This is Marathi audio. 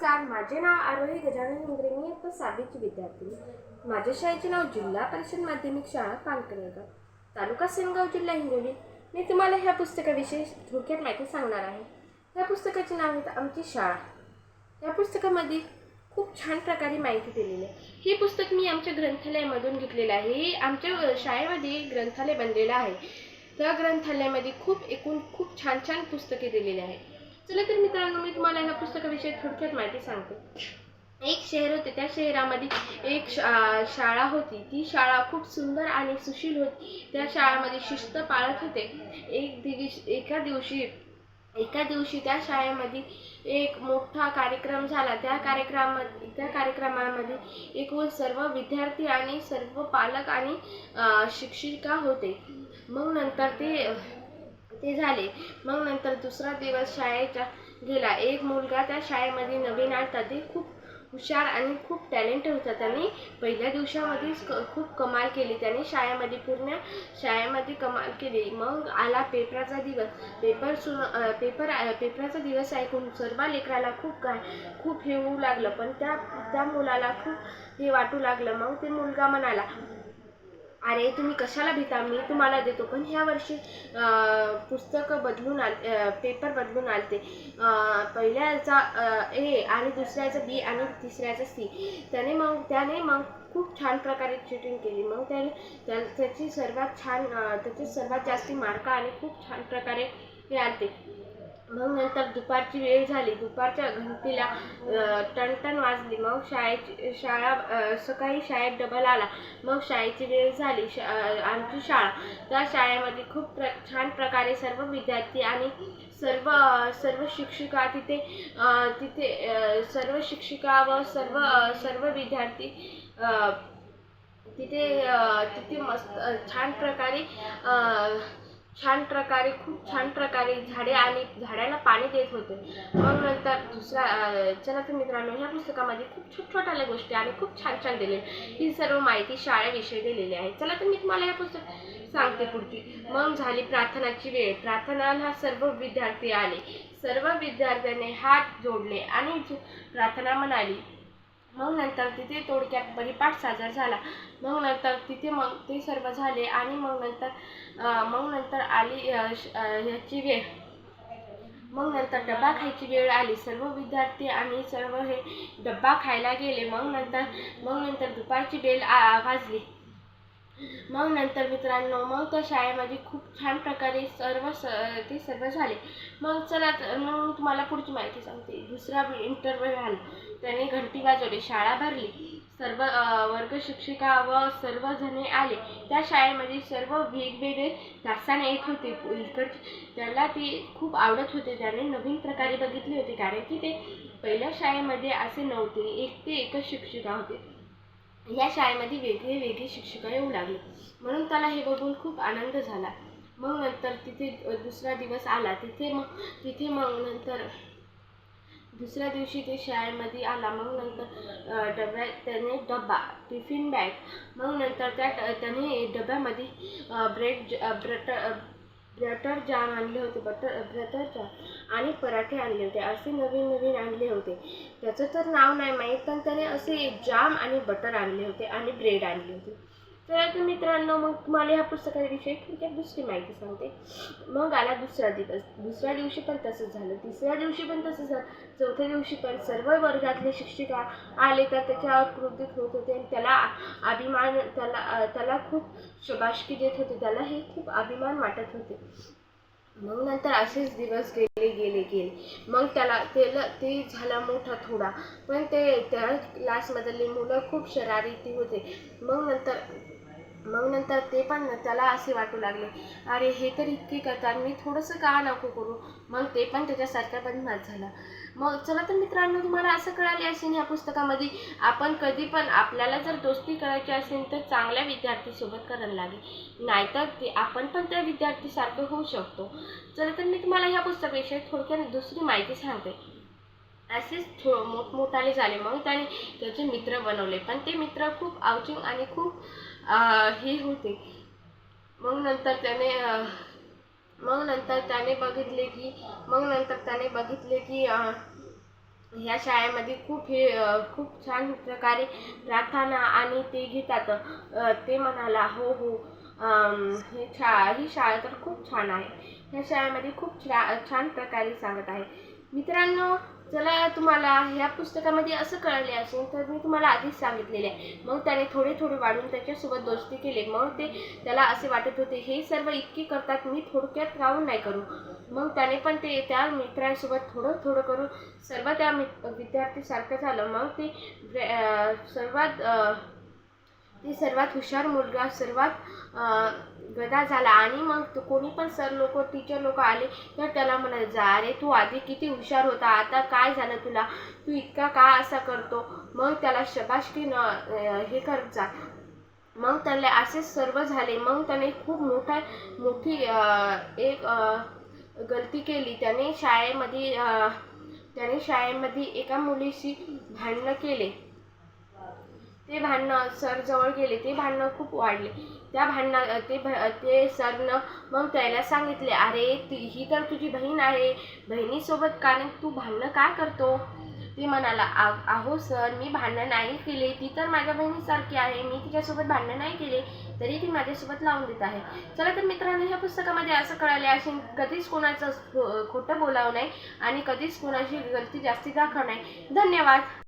नमस्कार माझे नाव आरोही गजानन इंद्रे मी आता सहावीची विद्यार्थी माझ्या शाळेचे नाव जिल्हा परिषद माध्यमिक शाळा पालकनगर. तालुका सेनगाव जिल्हा हिंगोली. मी तुम्हाला ह्या पुस्तकाविषयी थोडक्यात माहिती सांगणार आहे. ह्या पुस्तकाचे नाव आहे आमची शाळा. या पुस्तकामध्ये खूप छान प्रकारे माहिती दिलेली आहे. हे पुस्तक मी आमच्या ग्रंथालयामधून घेतलेलं आहे. हे आमच्या शाळेमध्ये ग्रंथालय बनलेलं आहे. त्या ग्रंथालयामध्ये खूप एकूण खूप छान छान पुस्तके दिलेली आहेत. चला तर मित्रांनो मी तुम्हाला ह्या पुस्तकाविषयी थोडक्यात माहिती सांगते. एक शहर होते. त्या शहरामध्ये एक शा शाळा होती. ती शाळा खूप सुंदर आणि सुशील होती. त्या शाळामध्ये शिस्त पाळत होते. एक दिवस एका दिवशी एका दिवशी त्या शाळेमध्ये एक मोठा कार्यक्रम झाला. त्या कार्यक्रमा त्या कार्यक्रमामध्ये एकूण सर्व विद्यार्थी आणि सर्व पालक आणि शिक्षिका होते. मग नंतर ते ते झाले. मग नंतर दुसरा दिवस शाळेचा गेला. एक मुलगा त्या शाळेमध्ये नवीन आलता. ते खूप हुशार आणि खूप टॅलेंट होता. त्याने पहिल्या दिवसामध्येच क खूप कमाल केली. त्याने शाळेमध्ये पूर्ण शाळेमध्ये कमाल केली. मग आला पेपराचा दिवस. पेपर सुन पेपर पेपराचा दिवस ऐकून सर्व लेकराला खूप काय खूप हे होऊ लागलं. पण त्या त्या मुलाला खूप हे वाटू लागलं. मग ते मुलगा म्हणाला अरे तुम्ही कशाला भीता? मी तुम्हाला देतो. पण ह्या वर्षी पुस्तकं बदलून आल पेपर बदलून आलते. पहिल्याचा ए आणि दुसऱ्याचं बी आणि तिसऱ्याचं सी. त्याने मग त्याने मग खूप छान प्रकारे चिटिंग केली. मग त्याने त्या त्याची सर्वात छान त्याचे सर्वात जास्ती मार्क आणि खूप छान प्रकारे हे आलते. मग नंतर दुपारची वेळ झाली. दुपारच्या घंटीला टणटण वाजली. मग शाळेची शाळा सकाळी शाळेत डबल आला. मग शाळेची वेळ झाली. शा आमची शाळा. त्या शाळेमध्ये खूप प्र छान प्रकारे सर्व विद्यार्थी आणि सर्व सर्व शिक्षिका तिथे तिथे सर्व शिक्षिका व सर्व सर्व विद्यार्थी तिथे तिथे मस्त छान प्रकारे छान प्रकारे खूप छान प्रकारे झाडे आणि झाडाला पाणी देत होते. मग नंतर दुसरा चला तर मित्रांनो ह्या पुस्तकामध्ये खूप छोट छोट्याल्या गोष्टी आणि खूप छान छान दिले. ही सर्व माहिती शाळेविषयी दिलेली आहे. चला तर मी तुम्हाला हे पुस्तक सांगते पुढची. मग झाली प्रार्थनाची वेळ. प्रार्थनाला सर्व विद्यार्थी आले. सर्व विद्यार्थ्यांनी हात जोडले आणि प्रार्थना म्हणाली मग नंतर तिथे थोडक्यात परिपाठ म्हणजे साजर झाला. मग नंतर तिथे मग ते सर्व झाले आणि मग नंतर मग नंतर आली श- ह्याची वेळ. मग नंतर डबा खायची वेळ आली. सर्व विद्यार्थी आणि सर्व हे डब्बा खायला गेले. मग नंतर मग नंतर दुपारची बेल आ- वाजली. मग नंतर मित्रांनो मग त्या शाळेमध्ये खूप छान प्रकारे सर्व स ते सर्व झाले. मग चला मग मी तुम्हाला पुढची माहिती सांगते. दुसरा इंटरव्ह्यू झाला. त्याने घंटी वाजवली शाळा भरली. सर्व वर्ग शिक्षिका व सर्वजणे आले. त्या शाळेमध्ये सर्व वेगवेगळे दासाने येत होते. इकडचे त्याला ते खूप आवडत होते. त्याने नवीन प्रकारे बघितले होते. कारण की ते पहिल्या शाळेमध्ये असे नव्हते. एक ते एकच शिक्षिका होते. या शाळेमध्ये वेगळे वेगळे शिक्षिका येऊ लागले. म्हणून त्याला हे बघून खूप आनंद झाला. मग नंतर तिथे दुसरा दिवस आला. तिथे मग तिथे मग नंतर दुसऱ्या दिवशी ते शाळेमध्ये आला. मग नंतर डब्यात त्याने डबा टिफिन बॅग. मग नंतर त्या त्याने डब्यामध्ये ब्रेड ब्रट बटर जाम आणले होते बटर बटर जाम आणि पराठे आणले होते असे नवीन नवीन आणले होते. त्याचं तर नाव नाही माहीत पण त्याने असे जाम आणि बटर आणले होते आणि ब्रेड आणले होते. तर आता मित्रांनो मग तुम्हाला ह्या पुस्तकाविषयी थोडक्यात दुसरी माहिती सांगते. मग आला दुसरा दिवस. दुसऱ्या दिवशी पण तसंच झालं. तिसऱ्या दिवशी पण तसंच झालं. चौथ्या दिवशी पण सर्व वर्गातले शिक्षिका आले तर त्याच्यावर क्रोधित होत होते आणि त्याला अभिमान त्याला त्याला खूप शबाशकी देत होते. त्याला हे खूप अभिमान वाटत होते. मग नंतर असेच दिवस गेले गेले गेले. मग त्याला त्याला ते झाला मोठा थोडा. पण ते त्या क्लासमधले मुलं खूप शरारती होते. मग नंतर मग नंतर ते पण त्याला असे वाटू लागले. अरे हे तर इतके करतात मी थोडंसं का नको करू? मग ते पण त्याच्यासारखा बदमाश झाला. मग चला तर मित्रांनो तुम्हाला असं कळाले असेल ह्या पुस्तकामध्ये आपण कधी पण आपल्याला जर दोस्ती करायची असेल तर चांगल्या विद्यार्थीसोबत करायला लागेल. नाहीतर ते आपण पण त्या विद्यार्थीसारखं होऊ शकतो. चला तर मी तुम्हाला ह्या पुस्तकाविषयी थोडक्यात दुसरी माहिती सांगते. असेच थो मोठमोठाले झाले. मग त्याने त्याचे मित्र बनवले. पण ते मित्र खूप आवचिंग आणि खूप हे होते मग नंतर त्याने मग नंतर त्याने बघितले की मग नंतर त्याने बघितले की ह्या शाळेमध्ये खूप हे खूप छान प्रकारे प्रार्थना आणि ते घेतात. ते म्हणाला हो हो हे छा ही शाळा तर खूप छान आहे. ह्या शाळेमध्ये खूप छा छान प्रकारे सांगत आहे. मित्रांनो चला तुम्हाला ह्या पुस्तकामध्ये असं कळले असेल तर मी तुम्हाला आधीच सांगितलेले आहे. मग त्याने थोडे थोडे वाढून त्याच्यासोबत दोस्ती केले. मग ते त्याला असे वाटत होते हे सर्व इतके करतात मी थोडक्यात राहून नाही करू. मग त्याने पण ते त्या मित्रांसोबत थोडं थोडं करून सर्व त्या मित विद्यार्थीसारखं झालं. मग ते सर्वात हे सर्वात हुशार मुलगा सर्वात गदा झाला. आणि मग तो कोणी पण सर लोक टीचर लोक आले तर त्याला म्हणत जा अरे तू आधी किती हुशार होता आता काय झालं तुला? तू इतका का असा करतो? मग त्याला शबाशकी न हे करत जा. मग त्याला असे सर्व झाले. मग त्याने खूप मोठा मोठी एक गलती केली. त्याने शाळेमध्ये त्याने शाळेमध्ये एका मुलीशी भांडणं केले. ते भांडणं सर जवळ गेले ते भांडणं खूप वाढले. त्या भांडणं ते भ- ते सरनं मग त्याला सांगितले अरे ती ही तर तुझी बहीण आहे. बहिणीसोबत कारण तू भांडणं काय करतो? ते म्हणाला "आ- अहो सर मी भांडणं नाही केले. ती तर माझ्या बहिणीसारखी आहे. मी तिच्यासोबत भांडणं नाही केले. तरी ती माझ्यासोबत लावून देत आहे. चला तर मित्रांनो ह्या पुस्तकामध्ये असं कळाले असेल कधीच कोणाचं खोटं बोलावं नाही आणि कधीच कोणाची गलती जास्ती दाखव नाही धन्यवाद.